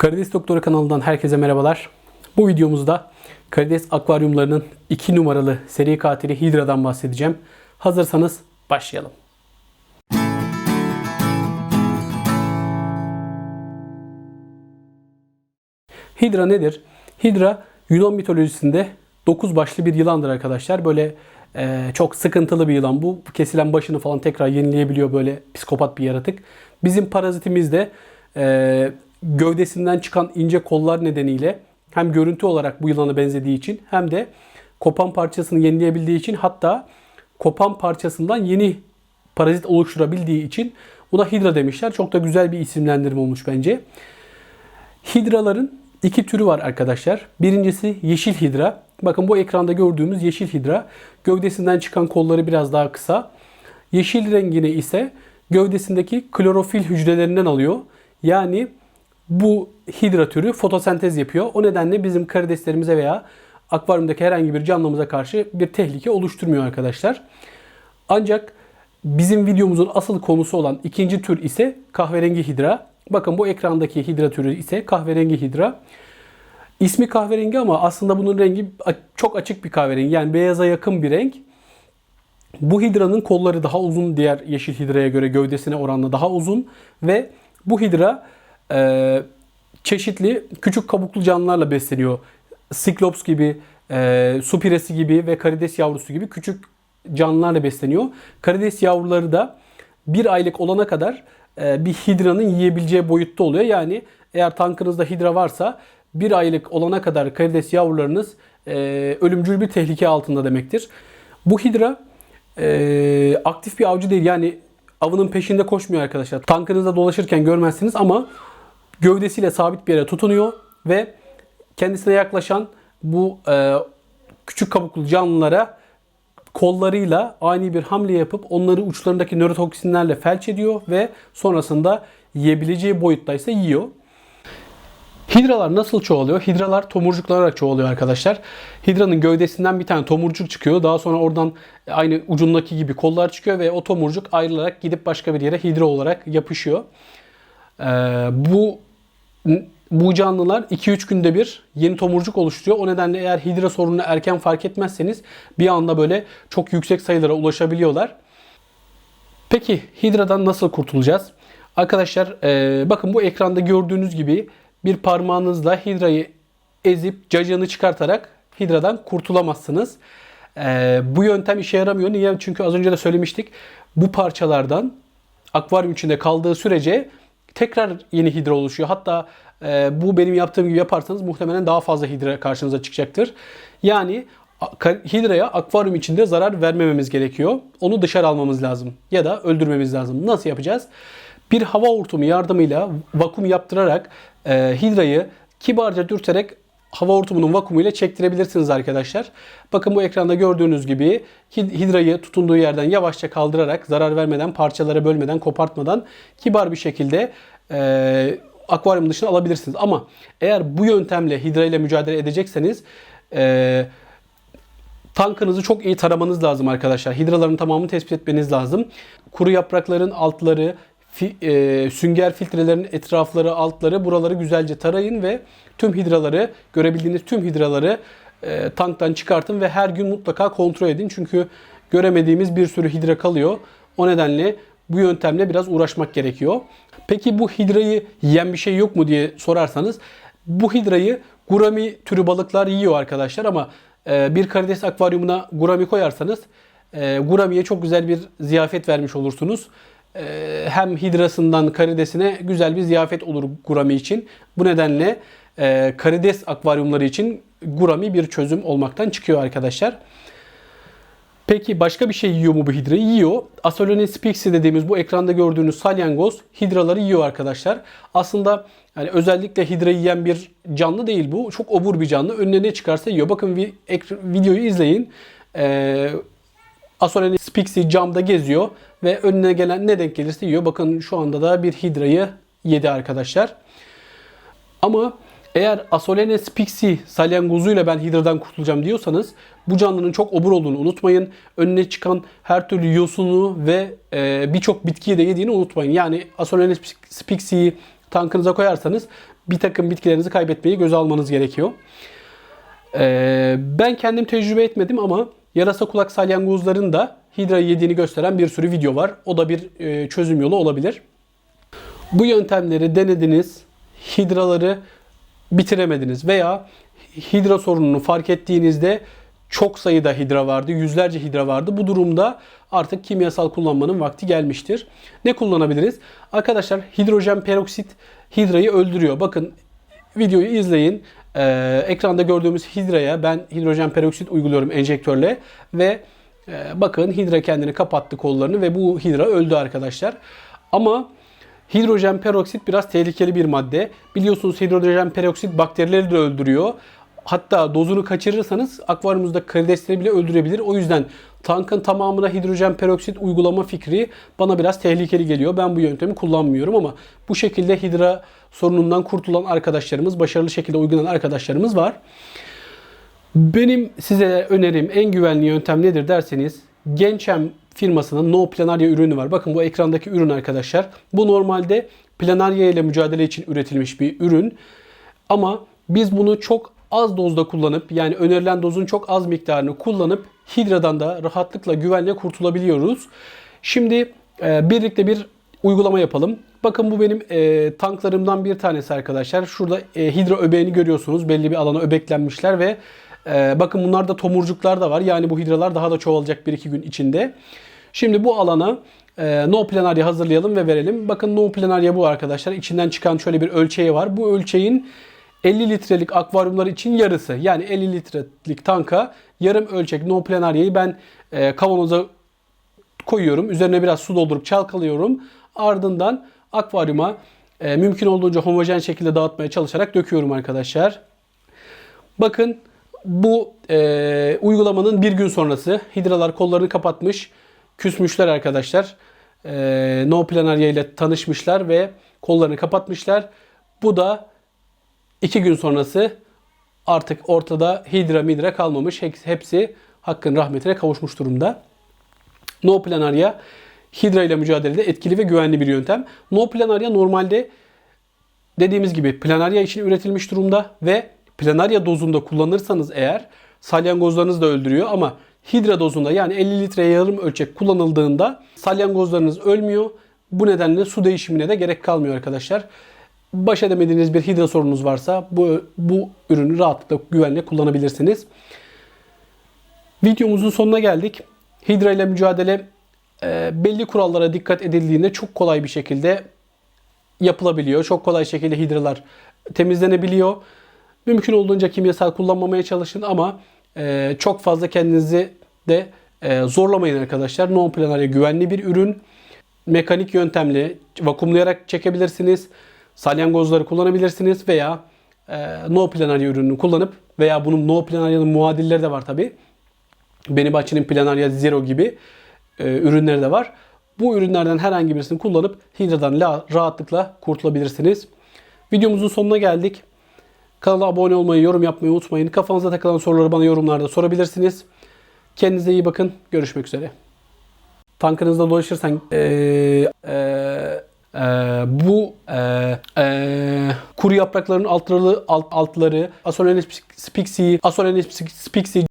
Karides Doktoru kanalından herkese merhabalar. Bu videomuzda Karides akvaryumlarının 2 numaralı seri katili Hidra'dan bahsedeceğim. Hazırsanız başlayalım. Hidra nedir? Hidra Yunan mitolojisinde 9 başlı bir yılandır arkadaşlar. Böyle e, çok sıkıntılı bir yılan. Bu kesilen başını falan tekrar yenileyebiliyor böyle psikopat bir yaratık. Bizim parazitimiz de e, gövdesinden çıkan ince kollar nedeniyle hem görüntü olarak bu yılana benzediği için hem de kopan parçasını yenileyebildiği için hatta kopan parçasından yeni parazit oluşturabildiği için buna hidra demişler. Çok da güzel bir isimlendirme olmuş bence. Hidraların iki türü var arkadaşlar. Birincisi yeşil hidra. Bakın bu ekranda gördüğümüz yeşil hidra. Gövdesinden çıkan kolları biraz daha kısa. Yeşil rengini ise gövdesindeki klorofil hücrelerinden alıyor. Yani bu hidra türü fotosentez yapıyor. O nedenle bizim karideslerimize veya akvaryumdaki herhangi bir canlımıza karşı bir tehlike oluşturmuyor arkadaşlar. Ancak bizim videomuzun asıl konusu olan ikinci tür ise kahverengi hidra. Bakın bu ekrandaki hidra türü ise kahverengi hidra. İsmi kahverengi ama aslında bunun rengi çok açık bir kahverengi. Yani beyaza yakın bir renk. Bu hidranın kolları daha uzun diğer yeşil hidraya göre gövdesine oranla daha uzun ve bu hidra e, çeşitli küçük kabuklu canlılarla besleniyor. Siklops gibi, e, su piresi gibi ve karides yavrusu gibi küçük canlılarla besleniyor. Karides yavruları da bir aylık olana kadar e, bir hidranın yiyebileceği boyutta oluyor. Yani eğer tankınızda hidra varsa bir aylık olana kadar karides yavrularınız e, ölümcül bir tehlike altında demektir. Bu hidra e, aktif bir avcı değil. Yani avının peşinde koşmuyor arkadaşlar. Tankınızda dolaşırken görmezsiniz ama gövdesiyle sabit bir yere tutunuyor ve kendisine yaklaşan bu e, küçük kabuklu canlılara kollarıyla ani bir hamle yapıp onları uçlarındaki nörotoksinlerle felç ediyor ve sonrasında yiyebileceği boyuttaysa yiyor. Hidralar nasıl çoğalıyor? Hidralar tomurcuklanarak çoğalıyor arkadaşlar. Hidranın gövdesinden bir tane tomurcuk çıkıyor. Daha sonra oradan aynı ucundaki gibi kollar çıkıyor ve o tomurcuk ayrılarak gidip başka bir yere hidra olarak yapışıyor. Ee, bu bu canlılar 2-3 günde bir yeni tomurcuk oluşturuyor. O nedenle eğer hidra sorununu erken fark etmezseniz bir anda böyle çok yüksek sayılara ulaşabiliyorlar. Peki hidradan nasıl kurtulacağız? Arkadaşlar e, bakın bu ekranda gördüğünüz gibi bir parmağınızla hidrayı ezip cacığını çıkartarak hidradan kurtulamazsınız. E, bu yöntem işe yaramıyor. Niye? Çünkü az önce de söylemiştik. Bu parçalardan akvaryum içinde kaldığı sürece tekrar yeni hidra oluşuyor. Hatta e, bu benim yaptığım gibi yaparsanız muhtemelen daha fazla hidra karşınıza çıkacaktır. Yani hidraya akvaryum içinde zarar vermememiz gerekiyor. Onu dışarı almamız lazım ya da öldürmemiz lazım. Nasıl yapacağız? Bir hava hortumu yardımıyla vakum yaptırarak e, hidrayı kibarca dürterek hava hortumunun vakumuyla çektirebilirsiniz arkadaşlar. Bakın bu ekranda gördüğünüz gibi hidrayı tutunduğu yerden yavaşça kaldırarak zarar vermeden, parçalara bölmeden, kopartmadan kibar bir şekilde e, akvaryum dışına alabilirsiniz. Ama eğer bu yöntemle hidra ile mücadele edecekseniz e, tankınızı çok iyi taramanız lazım arkadaşlar. Hidraların tamamını tespit etmeniz lazım. Kuru yaprakların altları, e, sünger filtrelerin etrafları, altları buraları güzelce tarayın ve tüm hidraları, görebildiğiniz tüm hidraları e, tanktan çıkartın ve her gün mutlaka kontrol edin. Çünkü göremediğimiz bir sürü hidra kalıyor. O nedenle bu yöntemle biraz uğraşmak gerekiyor. Peki bu hidrayı yiyen bir şey yok mu diye sorarsanız bu hidrayı gurami türü balıklar yiyor arkadaşlar ama e, bir karides akvaryumuna gurami koyarsanız e, guramiye çok güzel bir ziyafet vermiş olursunuz. E, hem hidrasından karidesine güzel bir ziyafet olur gurami için. Bu nedenle karides akvaryumları için gurami bir çözüm olmaktan çıkıyor arkadaşlar. Peki başka bir şey yiyor mu bu hidra? Yiyor. Asolonus pixie dediğimiz bu ekranda gördüğünüz salyangoz hidraları yiyor arkadaşlar. Aslında yani özellikle hidra yiyen bir canlı değil bu. Çok obur bir canlı. Önüne ne çıkarsa yiyor. Bakın videoyu izleyin. Ee, Asolonus pixie camda geziyor ve önüne gelen ne denk gelirse yiyor. Bakın şu anda da bir hidrayı yedi arkadaşlar. Ama eğer Asolenes pixie salyangozuyla ben hidradan kurtulacağım diyorsanız bu canlının çok obur olduğunu unutmayın. Önüne çıkan her türlü yosunu ve e, birçok bitkiyi de yediğini unutmayın. Yani Asolenes pixie'yi tankınıza koyarsanız bir takım bitkilerinizi kaybetmeyi göze almanız gerekiyor. Ee, ben kendim tecrübe etmedim ama yarasa kulak salyangozların da hidrayı yediğini gösteren bir sürü video var. O da bir e, çözüm yolu olabilir. Bu yöntemleri denediniz, hidraları bitiremediniz veya hidra sorununu fark ettiğinizde çok sayıda hidra vardı, yüzlerce hidra vardı. Bu durumda artık kimyasal kullanmanın vakti gelmiştir. Ne kullanabiliriz? Arkadaşlar hidrojen peroksit hidrayı öldürüyor. Bakın videoyu izleyin. Ee, ekranda gördüğümüz hidraya ben hidrojen peroksit uyguluyorum enjektörle ve e, bakın hidra kendini kapattı kollarını ve bu hidra öldü arkadaşlar. Ama hidrojen peroksit biraz tehlikeli bir madde. Biliyorsunuz hidrojen peroksit bakterileri de öldürüyor. Hatta dozunu kaçırırsanız akvaryumunuzda karidesleri bile öldürebilir. O yüzden tankın tamamına hidrojen peroksit uygulama fikri bana biraz tehlikeli geliyor. Ben bu yöntemi kullanmıyorum ama bu şekilde hidra sorunundan kurtulan arkadaşlarımız, başarılı şekilde uygulanan arkadaşlarımız var. Benim size önerim en güvenli yöntem nedir derseniz Gençem firmasının No Planaria ürünü var. Bakın bu ekrandaki ürün arkadaşlar. Bu normalde planaria ile mücadele için üretilmiş bir ürün. Ama biz bunu çok az dozda kullanıp yani önerilen dozun çok az miktarını kullanıp hidradan da rahatlıkla güvenle kurtulabiliyoruz. Şimdi e, birlikte bir uygulama yapalım. Bakın bu benim e, tanklarımdan bir tanesi arkadaşlar. Şurada e, hidra öbeğini görüyorsunuz. Belli bir alana öbeklenmişler ve e, bakın bunlarda tomurcuklar da var. Yani bu hidralar daha da çoğalacak 1-2 gün içinde. Şimdi bu alana e, no planaria hazırlayalım ve verelim. Bakın no planaria bu arkadaşlar. İçinden çıkan şöyle bir ölçeği var. Bu ölçeğin 50 litrelik akvaryumlar için yarısı. Yani 50 litrelik tanka yarım ölçek no planaria'yı ben e, kavanoza koyuyorum. Üzerine biraz su doldurup çalkalıyorum. Ardından akvaryuma e, mümkün olduğunca homojen şekilde dağıtmaya çalışarak döküyorum arkadaşlar. Bakın bu e, uygulamanın bir gün sonrası hidralar kollarını kapatmış, küsmüşler arkadaşlar. E, no planaria ile tanışmışlar ve kollarını kapatmışlar. Bu da iki gün sonrası artık ortada hidra midra kalmamış. Hepsi hakkın rahmetine kavuşmuş durumda. No planaria hidra ile mücadelede etkili ve güvenli bir yöntem. No planaria normalde dediğimiz gibi planaria için üretilmiş durumda ve planaria dozunda kullanırsanız eğer salyangozlarınızı da öldürüyor ama hidra dozunda yani 50 litreye yarım ölçek kullanıldığında salyangozlarınız ölmüyor. Bu nedenle su değişimine de gerek kalmıyor arkadaşlar. Baş edemediğiniz bir hidra sorununuz varsa bu, bu ürünü rahatlıkla güvenle kullanabilirsiniz. Videomuzun sonuna geldik. Hidra ile mücadele e, belli kurallara dikkat edildiğinde çok kolay bir şekilde yapılabiliyor. Çok kolay şekilde hidralar temizlenebiliyor. Mümkün olduğunca kimyasal kullanmamaya çalışın ama e, çok fazla kendinizi de e, zorlamayın arkadaşlar. Non planaria güvenli bir ürün. Mekanik yöntemle vakumlayarak çekebilirsiniz. Salyangozları kullanabilirsiniz veya e, no planaria ürününü kullanıp veya bunun no planaria'nın muadilleri de var tabi. Beni Bahçe'nin Planaria Zero gibi e, ürünleri de var. Bu ürünlerden herhangi birisini kullanıp hidradan la- rahatlıkla kurtulabilirsiniz. Videomuzun sonuna geldik. Kanala abone olmayı, yorum yapmayı unutmayın. Kafanıza takılan soruları bana yorumlarda sorabilirsiniz. Kendinize iyi bakın. Görüşmek üzere. Tankınızda dolaşırsan eee, eee, eee, bu eee, eee, kuru yaprakların altları, alt, altları, Asolenes spixi, Asolenes spixi